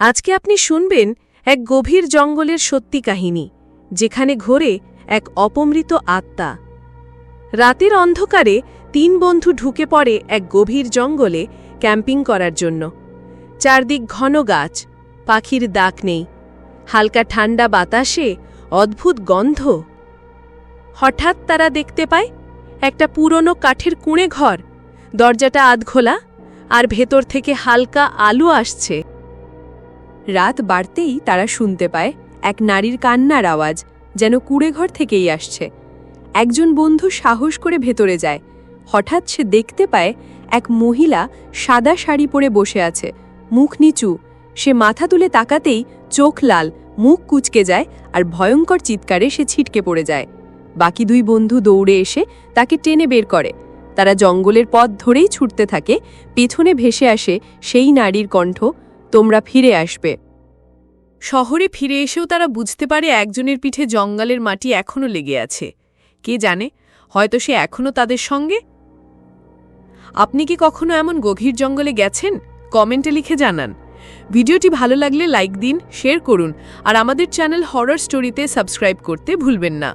আজকে আপনি শুনবেন এক গভীর জঙ্গলের সত্যি কাহিনী, যেখানে ঘোরে এক অপমৃত আত্মা। রাতের অন্ধকারে তিন বন্ধু ঢুকে পড়ে এক গভীর জঙ্গলে ক্যাম্পিং করার জন্য। চারদিক ঘন গাছ, পাখির দাগ নেই, হালকা ঠান্ডা বাতাসে অদ্ভুত গন্ধ। হঠাৎ তারা দেখতে পায় একটা পুরনো কাঠের কুঁড়ে ঘর, দরজাটা আধখোলা, আর ভেতর থেকে হালকা আলো আসছে। রাত বাড়তেই তারা শুনতে পায় এক নারীর কান্নার আওয়াজ যেন কুড়েঘর থেকেই আসছে। একজন বন্ধু সাহস করে ভেতরে যায়। হঠাৎ সে দেখতে পায় এক মহিলা সাদা শাড়ি পরে বসে আছে, মুখ নিচু। সে মাথা তুলে তাকাতেই চোখ লাল, মুখ কুচকে যায় আর ভয়ঙ্কর চিৎকারে সে ছিটকে পড়ে যায়। বাকি দুই বন্ধু দৌড়ে এসে তাকে টেনে বের করে। তারা জঙ্গলের পথ ধরেই ছুটতে থাকে, পেছনে ভেসে আসে সেই নারীর কণ্ঠ তোমরা ফিরে আসবে। শহরে ফিরে এসেও তারা বুঝতে পারে একজনের পিঠে জঙ্গলের মাটি এখনও লেগে আছে। কে জানে, হয়তো সে এখনও তাদের সঙ্গে? আপনি কি কখনো এমন গভীর জঙ্গলে গেছেন? কমেন্টে লিখে জানান। ভিডিওটি ভালো লাগলে লাইক দিন, শেয়ার করুন, আর আমাদের চ্যানেল হরর স্টোরিতে সাবস্ক্রাইব করতে ভুলবেন না।